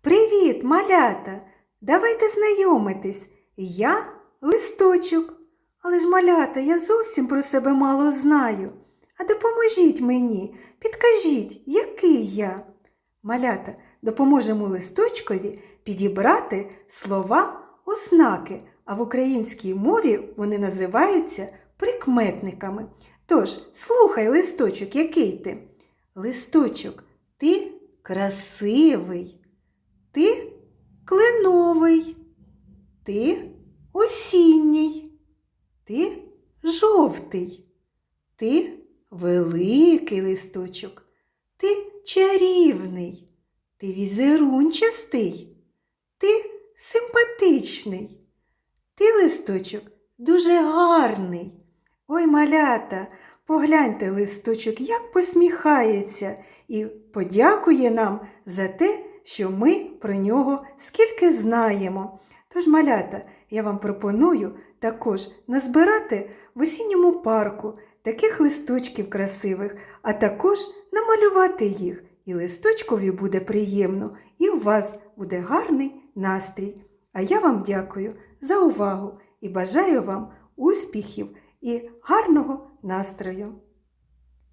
Привіт, малята! Давайте знайомитись. Я листочок. Але ж, малята, я зовсім про себе мало знаю. А допоможіть мені, підкажіть, який я? Малята, допоможемо листочкові підібрати слова ознаки, а в українській мові вони називаються прикметниками. Тож, слухай, листочок, який ти? Листочок, ти красивий, кленовий, ти осінній, ти жовтий, ти великий листочок, ти чарівний, ти візерунчастий, ти симпатичний, ти листочок дуже гарний. Ой, малята, погляньте листочок, як посміхається і подякує нам за те, що ми про нього скільки знаємо. Тож, малята, я вам пропоную також назбирати в осінньому парку таких листочків красивих, а також намалювати їх. І листочкові буде приємно, і у вас буде гарний настрій. А я вам дякую за увагу і бажаю вам успіхів і гарного настрою.